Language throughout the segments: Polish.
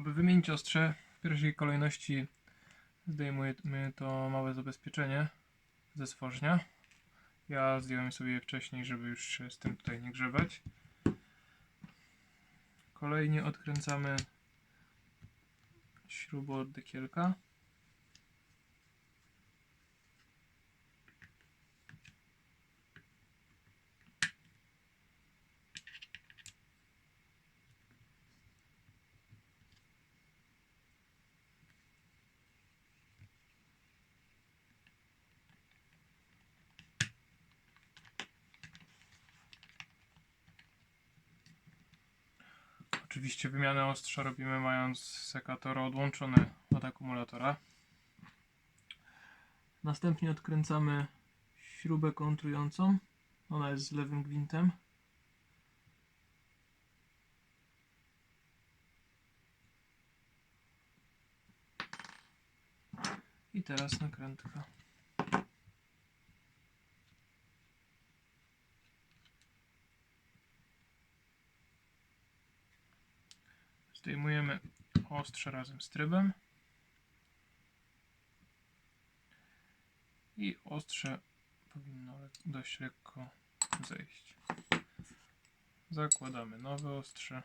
Aby wymienić ostrze, w pierwszej kolejności zdejmujemy to małe zabezpieczenie ze stworznia. Ja zdjąłem sobie je wcześniej, żeby już się z tym tutaj nie grzebać. Kolejnie odkręcamy śrubę Oczywiście wymianę ostrza robimy mając sekator odłączony od akumulatora. Następnie odkręcamy śrubę kontrującą. Ona jest z lewym gwintem. I teraz nakrętka. Zdejmujemy ostrze razem z trybem. I ostrze powinno dość lekko zejść. Zakładamy nowe ostrze.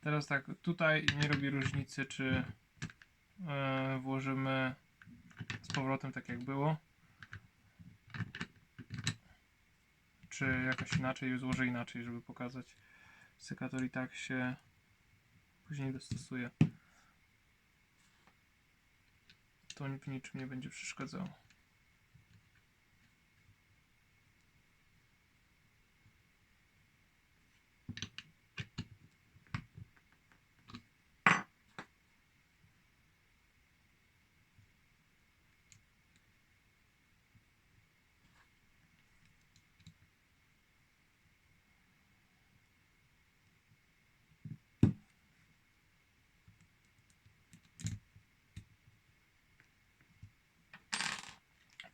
Teraz tak, tutaj nie robi różnicy, czy e, włożymy z powrotem tak jak było, czy jakoś inaczej, złożę inaczej, żeby pokazać. Sekator i tak się później dostosuje. To w niczym nie będzie przeszkadzało.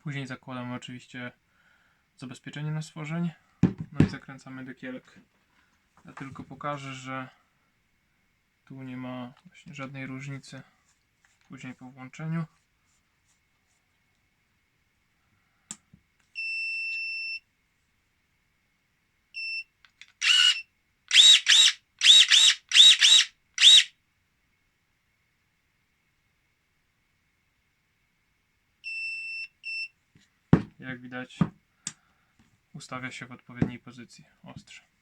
Później zakładamy oczywiście zabezpieczenie na stworzeń. No i zakręcamy dekielek. Ja tylko pokażę, że tu nie ma żadnej różnicy później po włączeniu. Jak widać ustawia się w odpowiedniej pozycji ostrze.